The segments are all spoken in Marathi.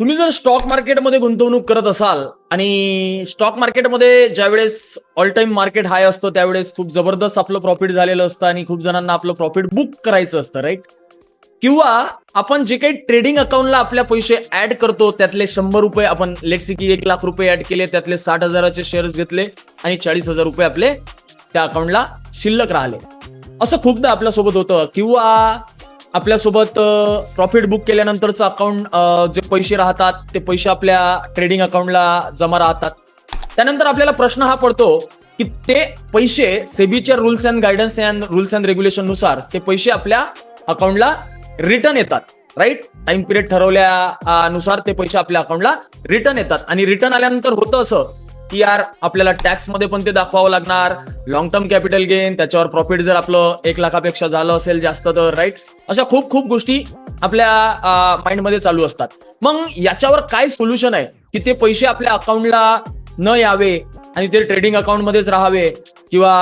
तुम्ही जर स्टॉक मार्केटमध्ये गुंतवणूक करत असाल आणि स्टॉक मार्केटमध्ये ज्यावेळेस ऑल टाइम मार्केट हाय असतो त्यावेळेस खूप जबरदस्त आपलं प्रॉफिट झालेलं असतं आणि खूप जणांना आपलं प्रॉफिट बुक करायचं असतं राईट किंवा आपण जे काही ट्रेडिंग अकाउंटला आपल्या पैसे ऍड करतो त्यातले शंभर रुपये आपण लेट सी की एक लाख रुपये ऍड केले त्यातले साठ हजाराचे शेअर्स घेतले आणि चाळीस हजार रुपये आपले त्या अकाउंटला शिल्लक राहिले. असं खूपदा आपल्यासोबत होतं. किंवा आपल्यासोबत प्रॉफिट बुक केल्यानंतरचं अकाउंट जे पैसे राहतात ते पैसे आपल्या ट्रेडिंग अकाउंटला जमा राहतात. त्यानंतर आपल्याला प्रश्न हा पडतो की ते पैसे सेबीच्या rules and guidance and rules and रेग्युलेशननुसार ते पैसे आपल्या अकाउंटला रिटर्न येतात राईट टाइम पिरियड ठरवल्या नुसार ते पैसे आपल्या अकाउंटला रिटर्न येतात. आणि रिटर्न आल्यानंतर होतं असं की यार आपल्याला टॅक्समध्ये पण ते दाखवावं लागणार. लॉंग टर्म कॅपिटल गेन त्याच्यावर प्रॉफिट जर आपलं एक लाखापेक्षा झालं असेल जास्त तर राईट अशा खूप खूप गोष्टी आपल्या माइंडमध्ये चालू असतात. मग याच्यावर काय सोल्युशन आहे? की ते पैसे आपल्या अकाउंटला न यावे आणि ते ट्रेडिंग अकाउंटमध्येच राहावे किंवा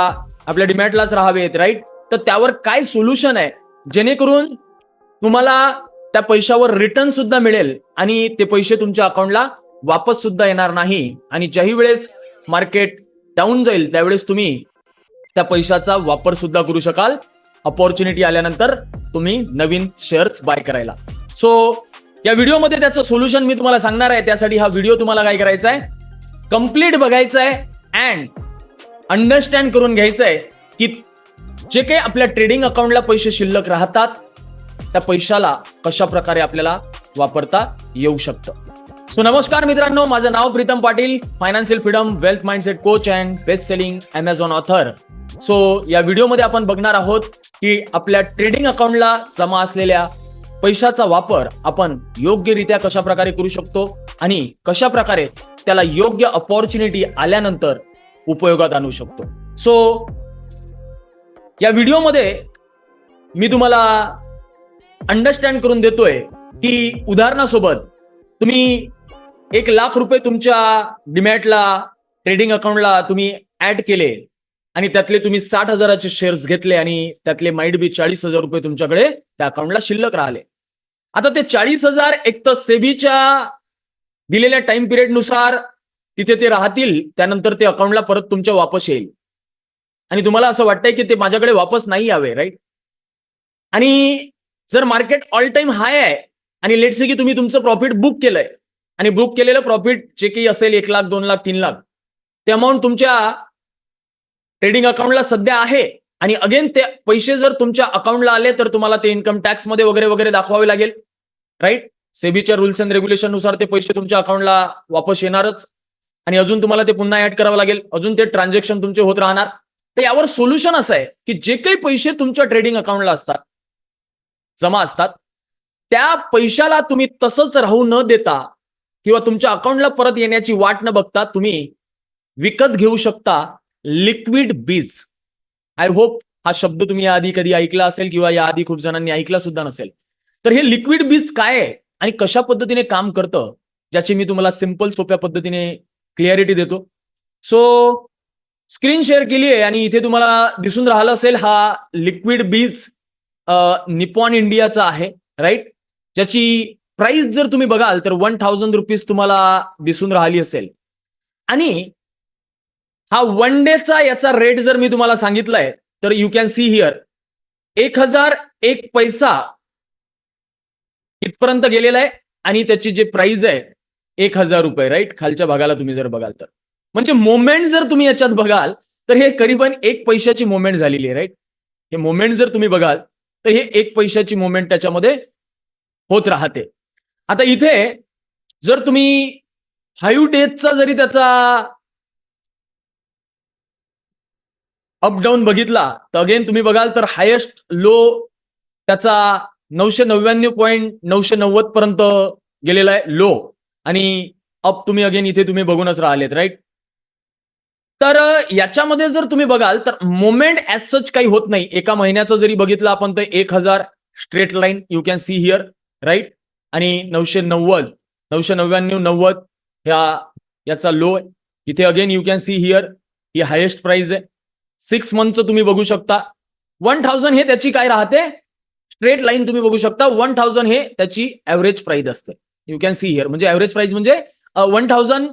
आपल्या डिमॅटलाच राहावेत राईट तर त्यावर काय सोल्युशन आहे? जेणेकरून तुम्हाला त्या पैशावर रिटर्न सुद्धा मिळेल आणि ते पैसे तुमच्या अकाउंटला वापस सुद्धा येणार नाही आणि ज्याही वेळेस मार्केट डाऊन जाईल त्यावेळेस तुम्ही त्या पैशाचा वापर सुद्धा करू शकाल. अपॉर्च्युनिटी आल्यानंतर तुम्ही नवीन शेअर्स बाय करायला. सो या व्हिडिओमध्ये त्याचं सोल्युशन मी तुम्हाला सांगणार आहे. त्यासाठी हा व्हिडिओ तुम्हाला काय करायचा आहे? कंप्लीट बघायचा आहे अँड अंडरस्टँड करून घ्यायचं आहे की जे काही आपल्या ट्रेडिंग अकाउंटला पैसे शिल्लक राहतात त्या पैशाला कशा प्रकारे आपल्याला वापरता येऊ शकतं? सो नमस्कार मित्रांनो माझं नाव Pritam Patil financial freedom wealth mindset coach and best selling Amazon author so या व्हिडिओमध्ये आपण बघणार आहोत की आपल्या ट्रेडिंग अकाउंटला जमा असलेल्या पैशाचा वापर आपण योग्यरित्या कशा प्रकारे करू शकतो आणि कशा प्रकारे त्याला योग्य अपॉर्च्युनिटी आल्यानंतर उपयोगात आणू शकतो. सो या व्हिडिओमध्ये मी तुम्हाला अंडरस्टँड करून देतोय की उदाहरणासोबत तुम्ही एक लाख रुपये तुमच्या डिमॅटला ट्रेडिंग अकाउंटला तुम्ही ऍड केले आणि त्यातले तुम्ही साठ हजाराचे शेअर्स घेतले आणि त्यातले माइट बी चाळीस हजार रुपये तुमच्याकडे त्या अकाउंटला शिल्लक राहिले. आता ते चाळीस हजार एक तर सेबीच्या दिलेल्या टाइम पिरियडनुसार तिथे ते राहतील त्यानंतर ते अकाउंटला परत तुमच्या वापस येईल. आणि तुम्हाला असं वाटतंय की ते माझ्याकडे वापस नाही यावे राईट आणि जर मार्केट ऑल टाइम हाय आहे आणि लेट्स की तुम्ही तुमचं प्रॉफिट बुक केलंय आणि बुक केलेलं प्रॉफिट जे काही असेल एक लाख दोन लाख तीन लाख ते अमाऊंट तुमच्या ट्रेडिंग अकाउंटला सध्या आहे. आणि अगेन ते पैसे जर तुमच्या अकाउंटला आले तर तुम्हाला ते इन्कम टॅक्समध्ये वगैरे वगैरे दाखवावे लागेल. राईट सेबीच्या रुल्स अँड रेग्युलेशननुसार ते पैसे तुमच्या अकाउंटला वापस येणारच. आणि अजून तुम्हाला ते पुन्हा ऍड करावं लागेल. अजून ते ट्रान्झॅक्शन तुमचे होत राहणार. तर यावर सोल्युशन असं आहे की जे काही पैसे तुमच्या ट्रेडिंग अकाउंटला असतात जमा असतात त्या पैशाला तुम्ही तसंच राहू न देता किंवा तुमच्या अकाउंटला परत येण्याची वाट न बघता तुम्ही विकत घेऊ शकता लिक्विड बीज आय होप हा शब्द तुम्ही याआधी कधी ऐकला असेल किंवा याआधी खूप जणांनी ऐकला सुद्धा नसेल. तर हे लिक्विड बीज काय आहे आणि कशा पद्धतीने काम करतं ज्याची मी तुम्हाला सिंपल सोप्या पद्धतीने क्लिअरिटी देतो. सो स्क्रीन शेअर केली आहे आणि इथे तुम्हाला दिसून राहिलं असेल हा लिक्विड बीज निपॉन इंडियाचा आहे राईट ज्याची प्राइस जर तुम्ही बघाल तर वन थाउजंड रुपीज तुम्हाला दिसून राहिली असेल. आणि हा वन डेचा याचा रेट जर मी तुम्हाला सांगितलाय तर यू कॅन सी हिअर एक हजार एक पैसा इथपर्यंत गेलेला आहे आणि त्याची जे प्राइस आहे एक हजार रुपये राईट खालच्या भागाला तुम्ही जर बघाल तर. म्हणजे मोमेंट जर तुम्ही याच्यात बघाल तर हे करीबन एक पैशाची मोमेंट झालेली आहे राईट हे मोमेंट जर तुम्ही बघाल तर हे एक पैशाची मोमेंट त्याच्यामध्ये होत राहते. आता इथे जर तुम्ही फाईव्ह डेजचा जरी त्याचा अप डाऊन बघितला तर अगेन तुम्ही बघाल तर हायेस्ट लो त्याचा नऊशे नव्याण्णव पॉईंट नऊशे नव्वद पर्यंत गेलेला आहे लो आणि अप तुम्ही अगेन इथे तुम्ही बघूनच राहिलेत राईट तर याच्यामध्ये जर तुम्ही बघाल तर मोमेंट ऍज सच काही होत नाही. एका महिन्याचं जरी बघितलं आपण तर एक हजार straight line you can see here right आणि नऊशे नव्वद नऊशे नव्याण्णव नव्वद ह्या याचा लो आहे. इथे again you can see here he highest price आहे. सिक्स मंथचं तुम्ही बघू शकता. वन थाउजंड हे त्याची काय राहते? स्ट्रेट लाईन तुम्ही बघू शकता. वन थाउजंड हे त्याची ऍव्हरेज प्राइस असते. यू कॅन सी हिअर म्हणजे ऍव्हरेज प्राइस म्हणजे वन थाउजंड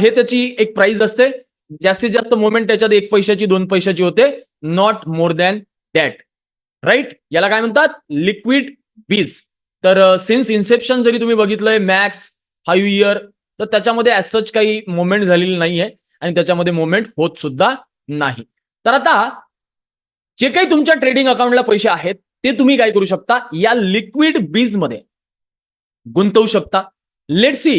हे त्याची एक प्राइस असते. जास्तीत जास्त मोमेंट त्याच्यात एक पैशाची दोन पैशाची होते. Not more than that right याला काय म्हणतात? लिक्विड बीज तर सिन्स इन्सेप्शन जरी तुम्ही बघितलंय मॅक्स फाईव्ह इयर तर त्याच्यामध्ये ऍज सच काही मोमेंट झालेली नाहीये आणि त्याच्यामध्ये मोमेंट होत सुद्धा नाही. तर आता जे काही तुमच्या ट्रेडिंग अकाउंटला पैसे आहेत ते तुम्ही काय करू शकता? या लिक्विड बीजमध्ये गुंतवू शकता. लेट सी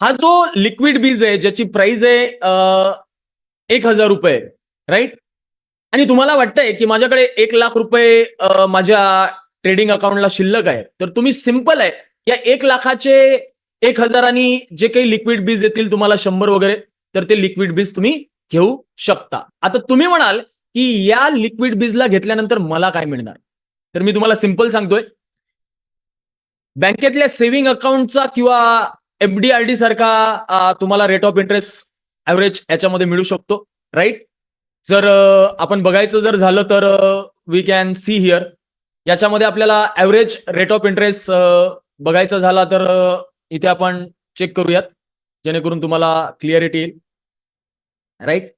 हा जो लिक्विड बीज आहे ज्याची प्राइस आहे एक हजार रुपये राईट आणि तुम्हाला वाटतंय की माझ्याकडे एक लाख रुपये माझ्या ट्रेडिंग अकाउंटला शिल्लक आहे. तर तुम्ही सिंपल आहे. या एक लाखाचे एक हजारांनी जे काही लिक्विड बीज येतील तुम्हाला शंभर वगैरे तर ते लिक्विड बीज तुम्ही घेऊ शकता. आता तुम्ही म्हणाल की या लिक्विड बीजला घेतल्यानंतर मला काय मिळणार? तर मी तुम्हाला सिंपल सांगतोय. बँकेतल्या सेव्हिंग अकाउंटचा किंवा एफडीआरडी सारखा तुम्हाला रेट ऑफ इंटरेस्ट ऍव्हरेज याच्यामध्ये मिळू शकतो राईट? जर आपण बघायचं जर झालं तर वी कॅन सी हिअर. याच्यामध्ये आपल्याला ऍव्हरेज रेट ऑफ इंटरेस्ट बघायचा झाला तर इथे आपण चेक करूयात जेणेकरून तुम्हाला क्लिअरिटी येईल. राईट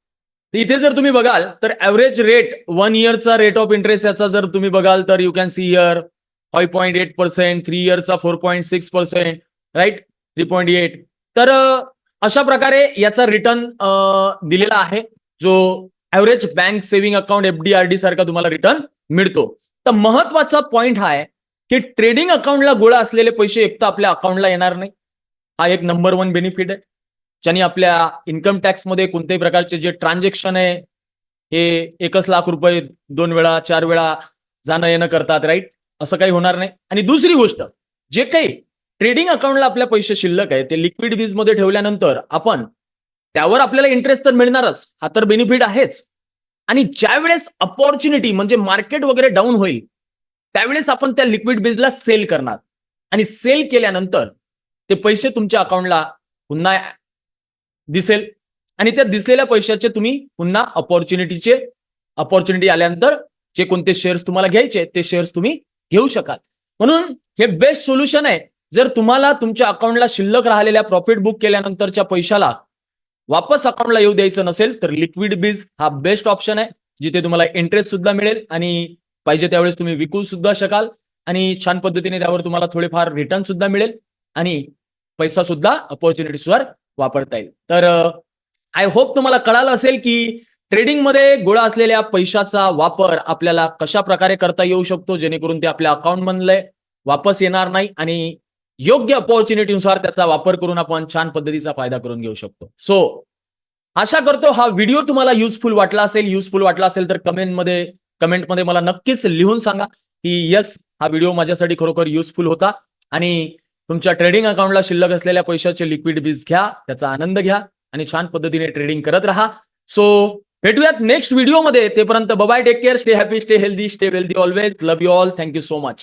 तर इथे जर तुम्ही बघाल तर ऍव्हरेज रेट वन इयरचा रेट ऑफ इंटरेस्ट याचा जर तुम्ही बघाल तर you can see year five point eight percent three इयरचा four point six percent right three point eight तर अशा प्रकारे याचा रिटर्न दिलेला आहे जो average bank saving account FD RD सारखा तुम्हाला रिटर्न मिळतो. तर महत्त्वाचा पॉइंट हा आहे की ट्रेडिंग अकाउंटला गोळा असलेले पैसे एक तर आपल्या अकाउंटला येणार नाही. हा एक नंबर वन बेनिफिट आहे. ज्याने आपल्या इन्कम टॅक्समध्ये कोणत्याही प्रकारचे जे ट्रान्झॅक्शन आहे हे एकच लाख रुपये दोन वेळा चार वेळा जाणं येणं करतात राईट असं काही होणार नाही. आणि दुसरी गोष्ट जे काही ट्रेडिंग अकाउंटला आपल्या पैसे शिल्लक आहे ते लिक्विड बीजमध्ये ठेवल्यानंतर आपण त्यावर आपल्याला इंटरेस्ट तर मिळणारच. हा तर बेनिफिट आहेच. आणि ज्या वेळेस अपॉर्च्युनिटी म्हणजे मार्केट वगैरे डाऊन होईल त्यावेळेस आपण त्या लिक्विड बीजला सेल करणार. आणि सेल केल्यानंतर ते पैसे तुमच्या अकाउंटला पुन्हा दिसेल आणि त्या दिसलेल्या पैशाचे तुम्ही पुन्हा अपॉर्च्युनिटीचे अपॉर्च्युनिटी आल्यानंतर जे कोणते शेअर्स तुम्हाला घ्यायचे ते शेअर्स तुम्ही घेऊ शकाल. म्हणून हे बेस्ट सोल्युशन आहे. जर तुम्हाला तुमच्या अकाउंटला शिल्लक राहिलेल्या प्रॉफिट बुक केल्यानंतरच्या पैशाला वापस अकाउंटला येऊ द्यायचं नसेल तर लिक्विड बीज हा बेस्ट ऑप्शन आहे जिथे तुम्हाला इंटरेस्ट सुद्धा मिळेल आणि पाहिजे त्यावेळेस तुम्ही विकू सुद्धा शकाल. आणि छान पद्धतीने त्यावर तुम्हाला थोडेफार रिटर्न सुद्धा मिळेल आणि पैसा सुद्धा अपॉर्च्युनिटीजवर वापरता येईल. तर आय होप तुम्हाला कळालं असेल की ट्रेडिंगमध्ये गोळा असलेल्या पैशाचा वापर आपल्याला कशा प्रकारे करता येऊ शकतो जेणेकरून ते आपल्या अकाउंट मधले वापस येणार नाही आणि योग्य अपॉर्च्युनिटीनुसार त्याचा वापर करून आपण छान पद्धतीचा फायदा करून घेऊ शकतो. सो आशा करतो हा व्हिडिओ तुम्हाला युजफुल वाटला असेल. युजफुल वाटला असेल तर कमेंटमध्ये कमेंटमध्ये मला नक्कीच लिहून सांगा की यस हा व्हिडिओ माझ्यासाठी खरोखर युजफुल होता. आणि तुमच्या ट्रेडिंग अकाउंटला शिल्लक असलेल्या पैशाचे लिक्विड बीज घ्या त्याचा आनंद घ्या आणि छान पद्धतीने ट्रेडिंग करत राहा. सो भेटूयात नेक्स्ट व्हिडिओमध्ये तेपर्यंत bye bye take care stay happy stay healthy stay wealthy always love you all thank you so much